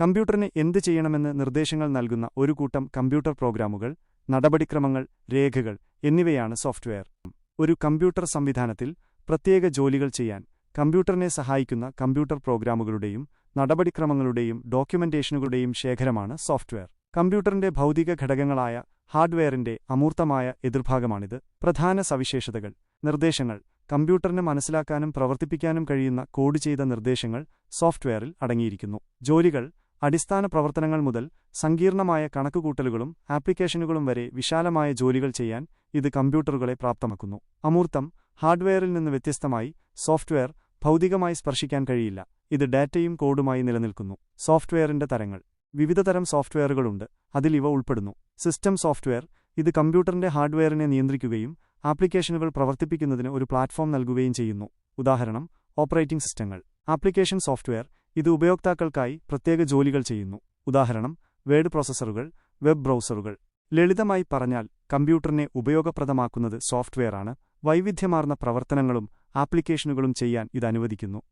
കമ്പ്യൂട്ടറിന് എന്ത് ചെയ്യണമെന്ന് നിർദ്ദേശങ്ങൾ നൽകുന്ന ഒരു കൂട്ടം കമ്പ്യൂട്ടർ പ്രോഗ്രാമുകൾ നടപടിക്രമങ്ങൾ രേഖകൾ എന്നിവയാണ് സോഫ്റ്റ്വെയർ. ഒരു കമ്പ്യൂട്ടർ സംവിധാനത്തിൽ പ്രത്യേക ജോലികൾ ചെയ്യാൻ കമ്പ്യൂട്ടറിനെ സഹായിക്കുന്ന കമ്പ്യൂട്ടർ പ്രോഗ്രാമുകളുടെയും നടപടിക്രമങ്ങളുടെയും ഡോക്യുമെന്റേഷനുകളുടെയും ശേഖരമാണ് സോഫ്റ്റ്വെയർ. കമ്പ്യൂട്ടറിന്റെ ഭൗതിക ഘടകങ്ങളായ ഹാർഡ്വെയറിന്റെ അമൂർത്തമായ എതിർഭാഗമാണിത്. പ്രധാന സവിശേഷതകൾ നിർദ്ദേശങ്ങൾ കമ്പ്യൂട്ടറിന് മനസ്സിലാക്കാനും പ്രവർത്തിപ്പിക്കാനും കഴിയുന്ന കോഡ് ചെയ്ത നിർദ്ദേശങ്ങൾ സോഫ്റ്റ്വെയറിൽ അടങ്ങിയിരിക്കുന്നു. ജോലികൾ അടിസ്ഥാന പ്രവർത്തനങ്ങൾ മുതൽ സങ്കീർണമായ കണക്കുകൂട്ടലുകളും ആപ്ലിക്കേഷനുകളും വരെ വിശാലമായ ജോലികൾ ചെയ്യാൻ ഇത് കമ്പ്യൂട്ടറുകളെ പ്രാപ്തമാക്കുന്നു. അമൂർത്തം ഹാർഡ്വെയറിൽ നിന്ന് വ്യത്യസ്തമായി സോഫ്റ്റ്വെയർ ഭൗതികമായി സ്പർശിക്കാൻ കഴിയില്ല. ഇത് ഡാറ്റയും കോഡുമായി നിലനിൽക്കുന്നു. സോഫ്റ്റ്വെയറിന്റെ തരങ്ങൾ. വിവിധതരം സോഫ്റ്റ്വെയറുകളുണ്ട്. അതിൽ ഇവ ഉൾപ്പെടുന്നു. സിസ്റ്റം സോഫ്റ്റ്വെയർ ഇത് കമ്പ്യൂട്ടറിന്റെ ഹാർഡ്വെയറിനെ നിയന്ത്രിക്കുകയും ആപ്ലിക്കേഷനുകൾ പ്രവർത്തിപ്പിക്കുന്നതിന് ഒരു പ്ലാറ്റ്ഫോം നൽകുകയും ചെയ്യുന്നു. ഉദാഹരണം ഓപ്പറേറ്റിംഗ് സിസ്റ്റങ്ങൾ. ആപ്ലിക്കേഷൻ സോഫ്റ്റ്വെയർ ഇത് ഉപയോക്താക്കൾക്കായി പ്രത്യേക ജോലികൾ ചെയ്യുന്നു. ഉദാഹരണം വേഡ് പ്രോസസ്സറുകൾ വെബ് ബ്രൗസറുകൾ. ലളിതമായി പറഞ്ഞാൽ കമ്പ്യൂട്ടറിനെ ഉപയോഗപ്രദമാക്കുന്നത് സോഫ്റ്റ്വെയറാണ്. വൈവിധ്യമാർന്ന പ്രവർത്തനങ്ങളും ആപ്ലിക്കേഷനുകളും ചെയ്യാൻ ഇത് അനുവദിക്കുന്നു.